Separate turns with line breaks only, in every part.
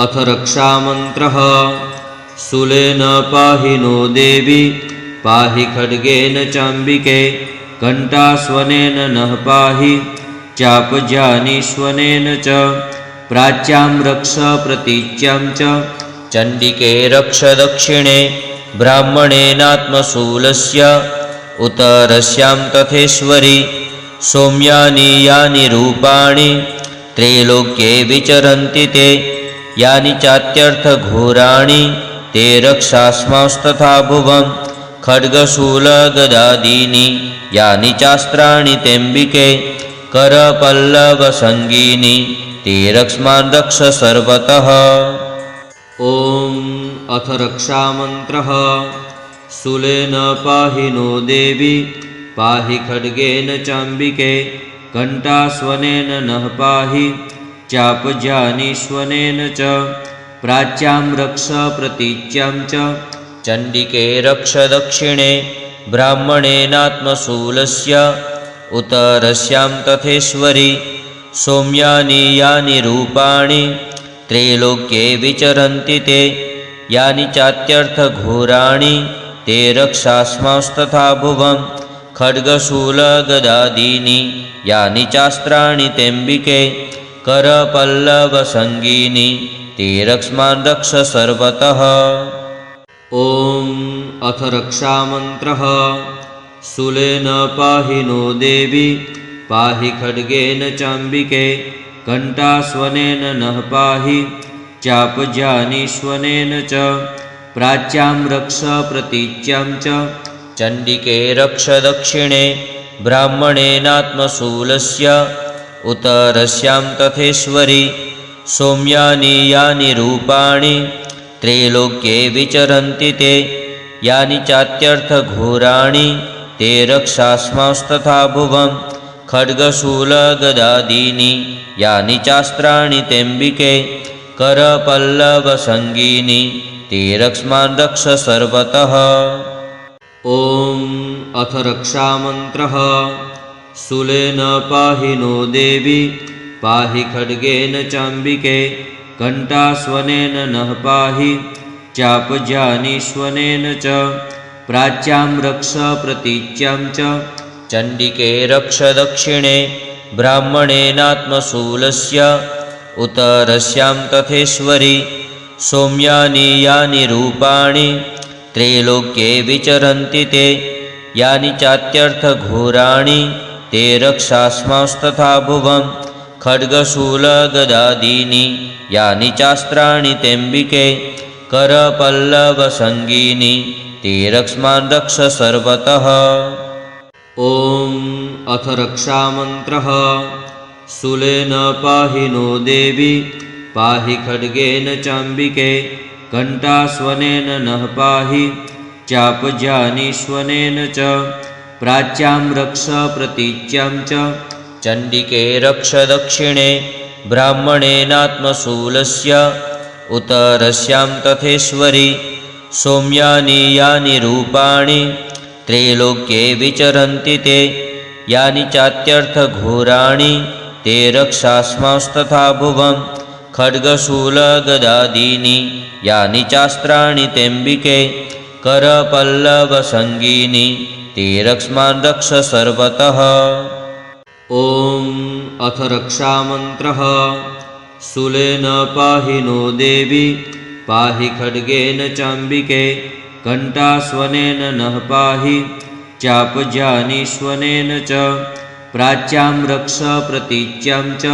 अथ रक्षामन्त्रः। शूलेन पाहि नो देवि पाहि खड्गेन चाम्बिके कण्ठास्वनेन नः पाहि चापजानीश्वनेन च प्राच्यां रक्ष प्रतीच्यां च चण्डिके रक्ष दक्षिणे ब्राह्मणेनात्मशूलस्य उतरस्यां तथेश्वरि सौम्यानि यानि रूपाणि त्रैलोक्ये विचरन्ति ते यानि चात्यर्थघोराणि ते रक्षास्मास्तथा भुवं खड्गशूलगदादीनि यानि चास्त्राणि तेऽम्बिके करपल्लवसङ्गीनि ते रक्ष्मान् रक्ष सर्वतः। ॐ अथ रक्षामन्त्रः। शूलेन पाहि नो देवि पाहि खड्गेन चाम्बिके कण्ठास्वनेन नः पाहि चापजानीश्वनेन च। प्राच्यां रक्ष प्रतीच्यां च। चण्डिके रक्ष दक्षिणे। ब्राह्मणेनात्मशूलस्य उतरस्यां तथेश्वरि। सौम्यानि यानि रूपाणि। त्रैलोक्ये विचरन्ति ते। यानि चात्यर्थघोराणि। ते रक्षास्मास्तथा भुवं। खड्गशूलगदादीनि। यानि चास्त्राणि तेऽम्बिके करपल्लवसङ्गीनि ते रक्ष्मान् रक्ष सर्वतः ॐ अथ रक्षामन्त्रः। शूलेन पाहि नो देवि पाहि खड्गेन चाम्बिके कण्ठास्वनेन नः पाहि चापजानीश्वनेन च प्राच्यां रक्ष प्रतीच्यां च चण्डिके रक्ष दक्षिणे ब्राह्मणेनात्मशूलस्य उतरस्यां तथेश्वरि सौम्यानि यानि रूपाणि त्रैलोक्ये विचरन्ति ते यानि चात्यर्थघोराणि ते रक्षास्मास्तथा भुवं खड्गशूलगदादीनि यानि चास्त्राणि तेऽम्बिके करपल्लवसङ्गीनि ते रक्ष्मान् रक्ष सर्वतः। ॐ अथ रक्षामन्त्रः शूलेन पाहि नो देवि पाहि खड्गेन चाम्बिके कण्ठास्वनेन नः पाहि चापजानीश्वनेन च प्राच्यां रक्ष प्रतीच्यां च चण्डिके रक्ष दक्षिणे ब्राह्मणेनात्मशूलस्य उतरस्यां तथेश्वरि सौम्यानि यानि रूपाणि त्रैलोक्ये विचरन्ति ते यानि चात्यर्थघोराणि ते रक्षास्मास्तथा भुवं खड्गशूलगदादीनि यानि चास्त्राणि तेऽम्बिके करपल्लवसङ्गीनि ते रक्ष्मान् रक्ष सर्वतः। ॐ अथ रक्षामन्त्रः। शूलेन पाहि नो देवि पाहि खड्गेन चाम्बिके कण्ठास्वनेन नः पाहि चापजानीश्वनेन च प्राच्यां रक्ष प्रतीच्यां च। चण्डिके रक्ष दक्षिणे ब्राह्मणेनात्मशूलस्य उतरस्यां तथेश्वरि सौम्यानि यानि रूपाणि त्रैलोक्ये विचरन्ति ते यानि चात्यर्थघोराणि ते रक्षास्मास्तथा भुवं खड्गशूलगदादीनि यानि चास्त्राणि तेऽम्बिके करपल्लवसङ्गीनि ते रक्ष्मान् रक्ष सर्वतः। ॐ अथ रक्षामन्त्रः। शूलेन पाहि नो देवि पाहि खड्गेन चाम्बिके कण्ठास्वनेन नः पाहि चापजानीश्वनेन च प्राच्यां रक्ष प्रतीच्यां च।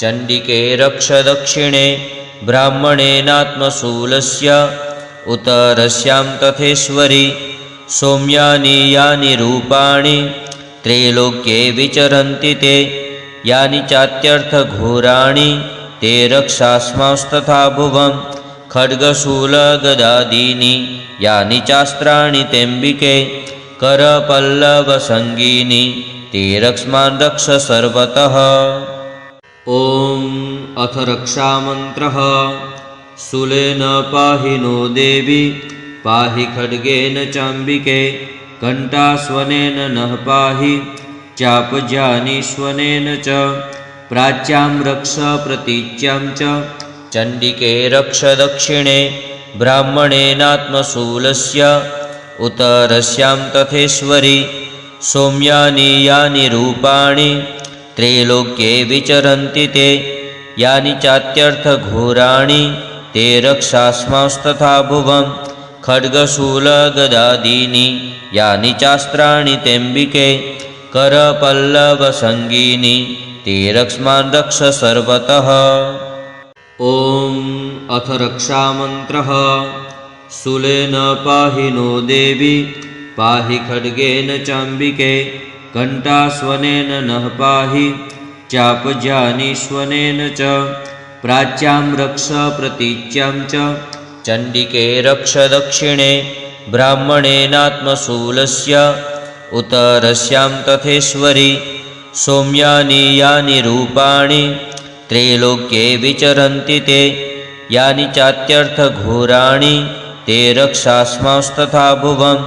चण्डिके रक्ष दक्षिणे ब्राह्मणेनात्मशूलस्य उतरस्यां तथेश्वरि सौम्यानि यानि रूपाणि त्रैलोक्ये विचरन्ति ते। यानि चात्यर्थघोराणि ते रक्षास्मास्तथा भुवं। खड्गशूलगदादीनि यानि चास्त्राणि तेऽम्बिके करपल्लवसङ्गीनि ते रक्ष्मान् रक्ष सर्वतः। ॐ अथ रक्षामन्त्रः। शूलेन पाहि नो देवि पाहि खड्गेन चाम्बिके कण्ठास्वनेन नः पाहि चापजानीश्वनेन च प्राच्यां रक्ष प्रतीच्यां च चण्डिके रक्ष दक्षिणे ब्राह्मणेनात्मशूलस्य उतरस्यां तथेश्वरि सौम्यानि यानि रूपाणि त्रैलोक्ये विचरन्ति ते यानि चात्यर्थघोराणि ते रक्षास्मास्तथा भुवं खड्गशूलगदादीनि यानि चास्त्राणि तेऽम्बिके करपल्लवसङ्गीनि ते रक्ष्मान् रक्ष सर्वतः। ॐ अथ रक्षामन्त्रः। शूलेन पाहि नो देवि पाहि खड्गेन चाम्बिके कण्ठास्वनेन नः पाहि चापजानीश्वनेन च प्राच्यां रक्ष प्रतीच्यां च चण्डिके रक्ष दक्षिणे ब्राह्मणेनात्मशूलस्य उतरस्यां तथेश्वरि सौम्यानि यानि रूपाणि त्रैलोक्ये विचरन्ति ते यानि चात्यर्थघोराणि ते रक्षास्मास्तथा भुवं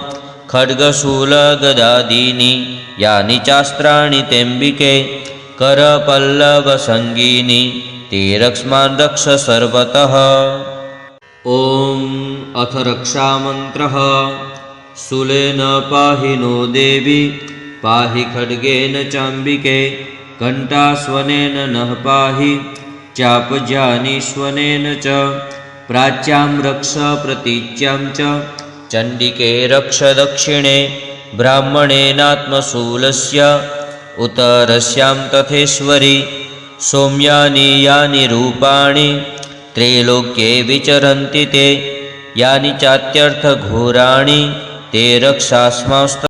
खड्गशूलगदादीनि यानि चास्त्राणि तेऽम्बिके करपल्लवसङ्गीनि ते रक्ष्मान् रक्ष सर्वतः ॐ अथ रक्षामन्त्रः। शूलेन पाहि नो देवि पाहि खड्गेन चाम्बिके कण्ठास्वनेन नः पाहि चापजानीश्वनेन च प्राच्यां रक्ष प्रतीच्यां च चण्डिके रक्ष दक्षिणे ब्राह्मणेनात्मशूलस्य उतरस्यां तथेश्वरि सौम्यानि यानि रूपाणि त्रैलोक्ये विचरन्ति ते। यानि चात्यर्थघोराणि ते रक्षास्मास्त।